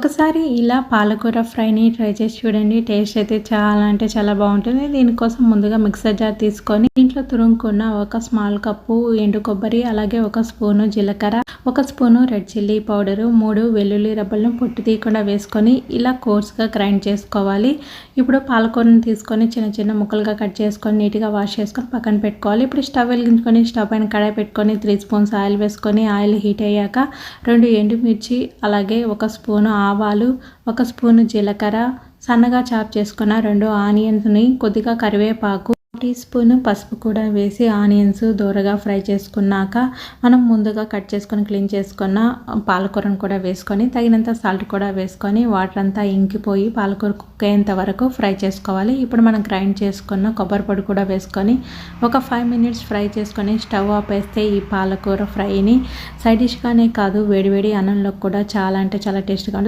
ఒకసారి ఇలా పాలకూర ఫ్రైని ట్రై చేసి చూడండి. టేస్ట్ అయితే చాలా అంటే చాలా బాగుంటుంది. దీనికోసం ముందుగా మిక్సర్ జార్ తీసుకొని దీంట్లో తురుముకున్న ఒక స్మాల్ కప్పు ఎండు కొబ్బరి అలాగే ఒక స్పూను జీలకర్ర ఒక స్పూను రెడ్ చిల్లీ పౌడరు మూడు వెల్లుల్లి రబ్బలను పొట్టు తీయకుండా వేసుకొని ఇలా కోర్స్గా గ్రైండ్ చేసుకోవాలి. ఇప్పుడు పాలకూరను తీసుకొని చిన్న చిన్న ముక్కలుగా కట్ చేసుకొని నీట్గా వాష్ చేసుకొని పక్కన పెట్టుకోవాలి. ఇప్పుడు స్టవ్ వెలిగించుకొని స్టవ్ పైన కడాయి పెట్టుకొని త్రీ స్పూన్స్ ఆయిల్ వేసుకొని ఆయిల్ హీట్ అయ్యాక రెండు ఎండుమిర్చి అలాగే ఒక స్పూను ఆవాలు ఒక స్పూను జీలకర్ర సన్నగా చాప్ చేసుకున్న రెండు ఆనియన్స్ని కొద్దిగా కరివేపాకు టీ స్పూన్ పసుపు కూడా వేసి ఆనియన్స్ దూరగా ఫ్రై చేసుకున్నాక మనం ముందుగా కట్ చేసుకొని క్లీన్ చేసుకున్న పాలకూరను కూడా వేసుకొని తగినంత సాల్ట్ కూడా వేసుకొని వాటర్ అంతా ఇంకిపోయి పాలకూర కుక్ అయ్యేంత వరకు ఫ్రై చేసుకోవాలి. ఇప్పుడు మనం గ్రైండ్ చేసుకున్న కొబ్బరి పొడి కూడా వేసుకొని ఒక ఫైవ్ మినిట్స్ ఫ్రై చేసుకొని స్టవ్ ఆపేస్తే ఈ పాలకూర ఫ్రైని. సైడ్ డిష్గానే కాదు వేడివేడి అన్నంలో కూడా చాలా అంటే చాలా టేస్ట్గా